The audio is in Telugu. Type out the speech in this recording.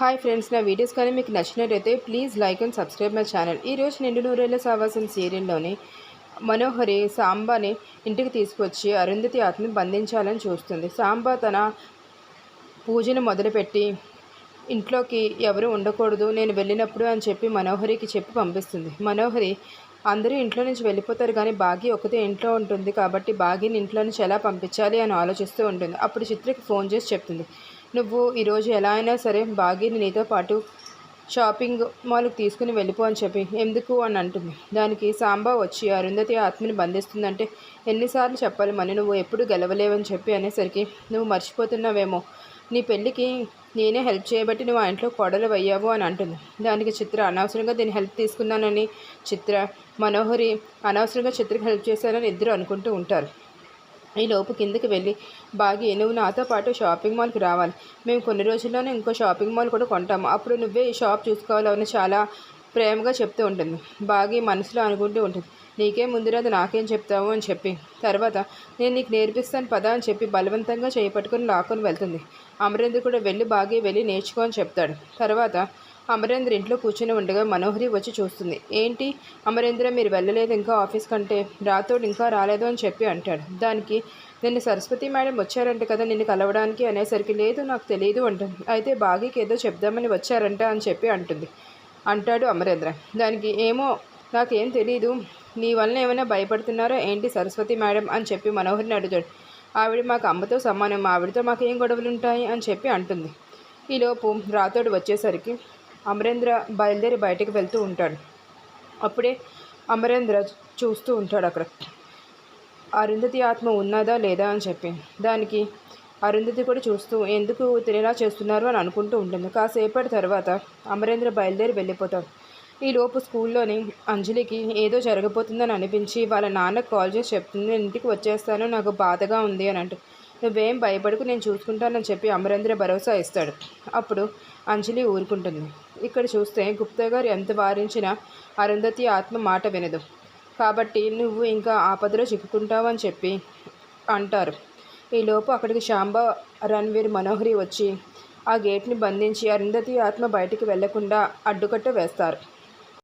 హాయ్ ఫ్రెండ్స్ నా వీడియోస్ కానీ మీకు నచ్చినట్టయితే please like and subscribe my channel ఈరోజు నిండు నూరేళ్ళ సావాసం సీరియల్లోని మనోహరి సాంబాని ఇంటికి తీసుకొచ్చి అరుంధతి ఆత్మని బంధించాలని చూస్తుంది. సాంబా తన పూజను మొదలుపెట్టి ఇంట్లోకి ఎవరు ఉండకూడదు నేను వెళ్ళినప్పుడు అని చెప్పి మనోహరికి చెప్పి పంపిస్తుంది. మనోహరి అందరూ ఇంట్లో నుంచి వెళ్ళిపోతారు కానీ బాగి ఒకతే ఇంట్లో ఉంటుంది కాబట్టి బాగిని ఇంట్లో నుంచి ఎలా పంపించాలి అని ఆలోచిస్తూ ఉంటుంది. అప్పుడు చిత్రకి ఫోన్ చేసి చెప్తుంది. నువ్వు ఈరోజు ఎలా అయినా సరే బాగీని నీతో పాటు షాపింగ్ మాల్కి తీసుకుని వెళ్ళిపో అని చెప్పి. ఎందుకు అని అంటుంది. దానికి సాంబా వచ్చి అరుంధతి ఆత్మని బంధిస్తుందంటే ఎన్నిసార్లు చెప్పాలి మని నువ్వు ఎప్పుడు గెలవలేవని చెప్పి అనేసరికి నువ్వు మర్చిపోతున్నావేమో. నీ పెళ్ళికి నేనే హెల్ప్ చేయబట్టి నువ్వు ఆ ఇంట్లో కొడలు అయ్యావు అని అంటుంది. దానికి చిత్ర అనవసరంగా దీన్ని హెల్ప్ తీసుకున్నానని చిత్ర మనోహరి అనవసరంగా చిత్రకి హెల్ప్ చేశానని ఇద్దరు అనుకుంటూ ఉంటారు. ఈ లోపు కిందకి వెళ్ళి బాగి నువ్వు నాతో పాటు షాపింగ్ మాల్కి రావాలి. మేము కొన్ని రోజుల్లోనే ఇంకో షాపింగ్ మాల్ కూడా కొంటాము అప్పుడు నువ్వే ఈ షాప్ చూసుకోవాలని చాలా ప్రేమగా చెప్తూ ఉంటుంది. బాగి మనసులో అనుకుంటూ ఉంటుంది. నీకే ముందురాదు నాకేం చెప్తావు అని చెప్పి. తర్వాత నేను నీకు నేర్పిస్తాను పదా అని చెప్పి బలవంతంగా చేపట్టుకుని లాక్కొని వెళ్తుంది. అమరేంద్ర కూడా వెళ్ళి బాగి వెళ్ళి నేర్చుకో అని చెప్తాడు. తర్వాత అమరేంద్ర ఇంట్లో కూర్చుని ఉండగా మనోహరి వచ్చి చూస్తుంది. ఏంటి? అమరేంద్ర మీరు వెళ్ళలేదు ఇంకా ఆఫీస్ కంటే? రాతోడు ఇంకా రాలేదు అని చెప్పి అంటాడు. దానికి నిన్న సరస్వతి మేడం వచ్చారంట కదా నిన్ను కలవడానికి అనేసరికి లేదు నాకు తెలియదు అంటుంది. అయితే బాగీకి ఏదో చెప్దామని వచ్చారంట అని చెప్పి అంటుంది. అంటాడు అమరేంద్ర. దానికి ఏమో నాకేం తెలియదు నీ వలన ఏమైనా భయపడుతున్నారో? ఏంటి సరస్వతి మేడం అని చెప్పి మనోహరిని అడుగుతాడు. ఆవిడ మాకు అమ్మతో సమానం. ఆవిడతో మాకు ఏం గొడవలు ఉంటాయి అని చెప్పి అంటుంది. ఈలోపు రాతోడు వచ్చేసరికి అమరేంద్ర బయలుదేరి బయటకు వెళ్తూ ఉంటాడు. అప్పుడే అమరేంద్ర చూస్తూ ఉంటాడు అక్కడ. అరుంధతి ఆత్మ ఉన్నదా లేదా అని చెప్పి. దానికి అరుంధతి కూడా చూస్తూ ఎందుకు తినేలా చేస్తున్నారు అని అనుకుంటూ ఉంటుంది. కాసేపటి తర్వాత అమరేంద్ర బయలుదేరి వెళ్ళిపోతాడు. ఈలోపు స్కూల్లోని అంజలికి ఏదో జరగబోతుందని అనిపించి వాళ్ళ నాన్నకు కాల్ చేసి చెప్తుంది ఇంటికి వచ్చేస్తాను నాకు బాధగా ఉంది అని అంటూ. నువ్వేం భయపడకు నేను చూసుకుంటానని చెప్పి అమరేంద్ర భరోసా ఇస్తాడు. అప్పుడు అంజలి ఊరుకుంటుంది. ఇక్కడ చూస్తే గుప్తా గారు ఎంత వారించినా అరుంధతి ఆత్మ మాట వినదు. కాబట్టి నువ్వు ఇంకా ఆపదలో చిక్కుకుంటావని చెప్పి అంటారు. ఈలోపు అక్కడికి శాంబ రణ్వీర్ మనోహరి వచ్చి ఆ గేట్ని బంధించి అరుంధతి ఆత్మ బయటికి వెళ్ళకుండా అడ్డుకట్ట వేస్తారు.